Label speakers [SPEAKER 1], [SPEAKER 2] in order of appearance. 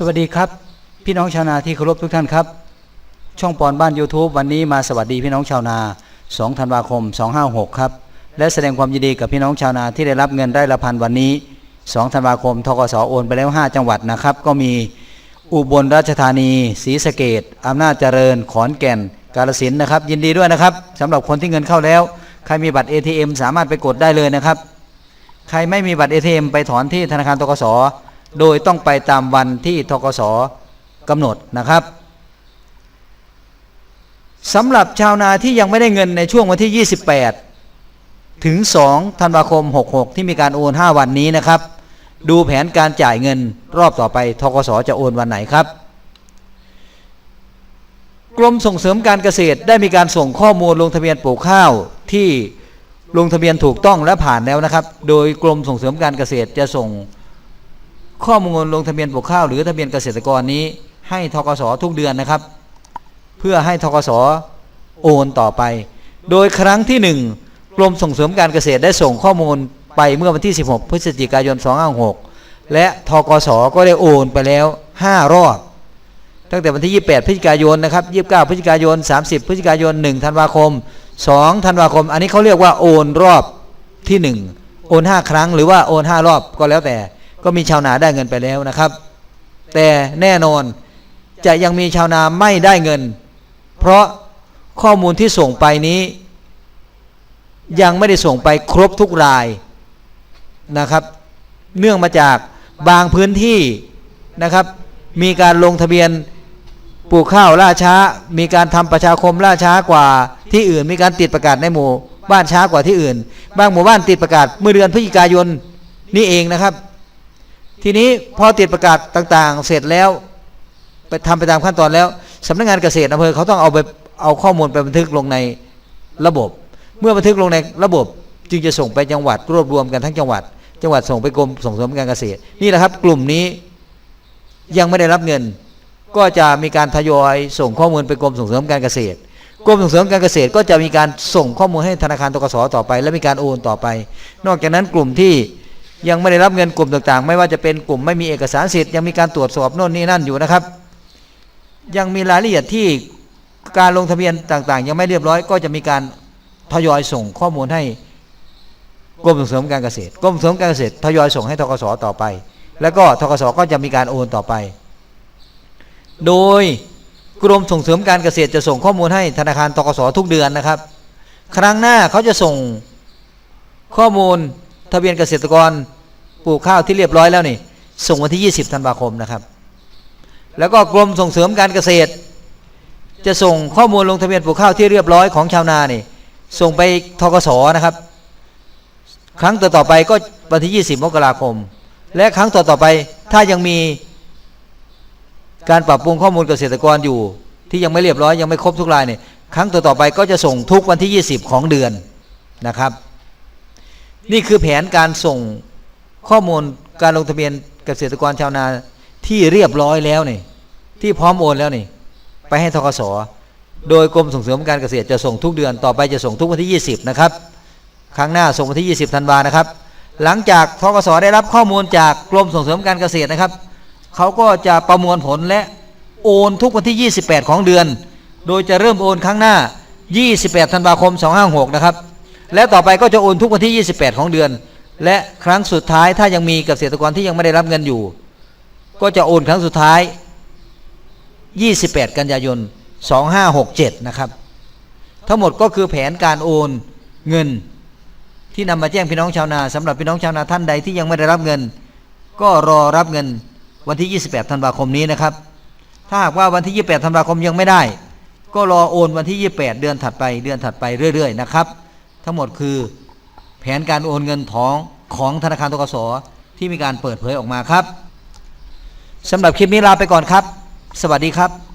[SPEAKER 1] สวัสดีครับ พี่น้องชาวนาที่เคารพทุกท่านครับ ช่องปอนบ้าน YouTube วันนี้มาสวัสดีพี่น้องชาวนา 2 ธันวาคม 256 ครับ และแสดงความยินดีกับพี่น้องชาวนาที่ได้รับเงินได้ละพันวันนี้ 2 ธันวาคมทกสโอนไปแล้ว 5 จังหวัดนะครับ ก็มีอุบลราชธานีศรีสะเกดอำนาจเจริญ ขอนแก่น กาฬสินนะครับ ยินดีด้วยนะครับสำหรับคนที่เงินเข้าแล้ว ใครมีบัตร ATM สามารถไปกดได้เลยนะครับ ใครไม่มีบัตร ATM ไปถอนที่ธนาคารทกส โดยต้องไปตามวันที่ทกสกำหนดนะครับสำหรับชาวนาที่ยังไม่ได้เงินในช่วงวันที่ 28 ถึง 2 ธันวาคม 66 ที่มีการโอน 5 วันนี้นะครับ ดูแผนการจ่ายเงินรอบต่อไปทกสจะโอนวันไหนครับ กรมส่งเสริมการเกษตรได้มีการส่งข้อมูลลงทะเบียนปลูกข้าวที่ลงทะเบียนถูกต้องและผ่านแล้วนะครับ โดยกรมส่งเสริมการเกษตรจะส่ง ข้อมูลลงทะเบียนปลูกข้าวหรือทะเบียนเกษตรกรนี้ ให้ทกสทุกเดือนนะครับ เพื่อให้ทกสโอนต่อไป โดยครั้งที่หนึ่งกรมส่งเสริมการเกษตรได้ส่งข้อมูลไปเมื่อวันที่ 16 พฤศจิกายน 256 และทกสก็ได้โอนไปแล้ว 5 รอบ ตั้งแต่วันที่ 28 พฤศจิกายนนะครับ 29 พฤศจิกายน 30 พฤศจิกายน 1 ธันวาคม 2 ธันวาคม อันนี้เขาเรียกว่าโอนรอบที่ 1 โอน 5 ครั้งหรือว่าโอน 5 รอบก็แล้วแต่ ก็มีชาวนาได้เงินไปแล้วนะครับ แต่แน่นอนจะยังมีชาวนาไม่ได้เงิน เพราะข้อมูลที่ส่งไปนี้ ยังไม่ได้ส่งไปครบทุกรายนะครับ เนื่องมาจากบางพื้นที่นะครับ มีการลงทะเบียนปลูกข้าวล่าช้า มีการทำประชาคมล่าช้ากว่าที่อื่น มีการติดประกาศในหมู่บ้านช้ากว่าที่อื่น บางหมู่บ้านติดประกาศเมื่อเดือนพฤศจิกายนนี่เองนะครับ ทีนี้พอติดประกาศต่างๆ เสร็จแล้วไปทำไปตามขั้นตอนแล้วสำนักงานเกษตรอำเภอเขาต้องเอาไปเอาข้อมูลไปบันทึกลงในระบบ เมื่อบันทึกลงในระบบ จึงจะส่งไปจังหวัดรวบรวมกันทั้งจังหวัด จังหวัดส่งไปกรมส่งเสริมการเกษตรนี่แหละครับ กลุ่มนี้ยังไม่ได้รับเงิน ก็จะมีการทยอยส่งข้อมูลไปกรมส่งเสริมการเกษตรกรมส่งเสริมการเกษตรก็จะมีการส่งข้อมูลให้ธนาคารตกสต่อไป และมีการโอนต่อไป นอกจากนั้นกลุ่มที่ ยังไม่ได้รับเงินกลุ่มต่างๆ ไม่ว่าจะเป็นกลุ่มไม่มีเอกสารสิทธิ์ยังมีการตรวจสอบโน่นนี่นั่นอยู่นะครับ ยังมีรายละเอียดที่การลงทะเบียนต่างๆ ยังไม่เรียบร้อยก็จะมีการทยอยส่งข้อมูลให้กรมส่งเสริมการเกษตรกรมส่งเสริมการเกษตรทยอยส่งให้ทกสต่อไป แล้วก็ทกสก็จะมีการโอนต่อไป โดยกรมส่งเสริมการเกษตรจะส่งข้อมูลให้ธนาคารทกสทุกเดือนนะครับ ครั้งหน้าเขาจะส่งข้อมูล ทะเบียนเกษตรกรปลูกข้าวที่เรียบร้อยแล้วนี่ ส่งวันที่ 20ธันวาคมนะครับ แล้วก็กรมส่งเสริมการเกษตร จะส่งข้อมูลลงทะเบียนปลูกข้าวที่เรียบร้อยของชาวนานี่ ส่งไปทกสนะครับ ครั้งต่อต่อไปก็วันที่ 20 มกราคม และครั้งต่อต่อไปถ้ายังมีการปรับปรุงข้อมูลเกษตรกรอยู่ ที่ยังไม่เรียบร้อยยังไม่ครบทุกรายเนี่ยครั้งต่อต่อไปก็จะส่งทุกวันที่ 20 ของเดือนนะครับ นี่คือแผนการส่งข้อมูลการลงทะเบียนเกษตรกรชาวนาที่เรียบร้อยแล้วนี่ที่พร้อมโอนแล้วนี่ ไปให้ทกสโดยกรมส่งเสริมการเกษตรจะส่งทุกเดือนต่อไปจะส่งทุกวันที่ 20 นะครับ ครั้งหน้าส่งวันที่ 20ธันวานะครับ หลังจากทกสได้รับข้อมูลจากกรมส่งเสริมการเกษตรนะครับเขาก็จะประมวลผลและโอนทุกวันที่ 28 ของเดือน โดยจะเริ่มโอนครั้งหน้า 28 ธันวาคม 256 นะครับ และต่อไปก็จะโอนทุกวันที่ 28 ของเดือน และครั้งสุดท้ายถ้ายังมีเกษตรกรที่ยังไม่ได้รับเงินอยู่ ก็จะโอนครั้งสุดท้าย 28 กันยายน 2567 นะครับ ทั้งหมดก็คือแผนการโอนเงินที่นำมาแจ้งพี่น้องชาวนาสำหรับพี่น้องชาวนาท่านใดที่ยังไม่ได้รับเงิน ก็รอรับเงินวันที่ 28 ธันวาคมนี้นะครับ ถ้าหากว่าวันที่ 28 ธันวาคมยังไม่ได้ ก็รอโอนวันที่ 28 เดือนถัดไปเดือนถัดไปเรื่อย ๆ นะครับ ทั้งหมดคือ แผนการโอนเงินของของธนาคารทกสที่มีการเปิดเผยออกมาครับสำหรับคลิปนี้ลาไปก่อนครับ สวัสดีครับ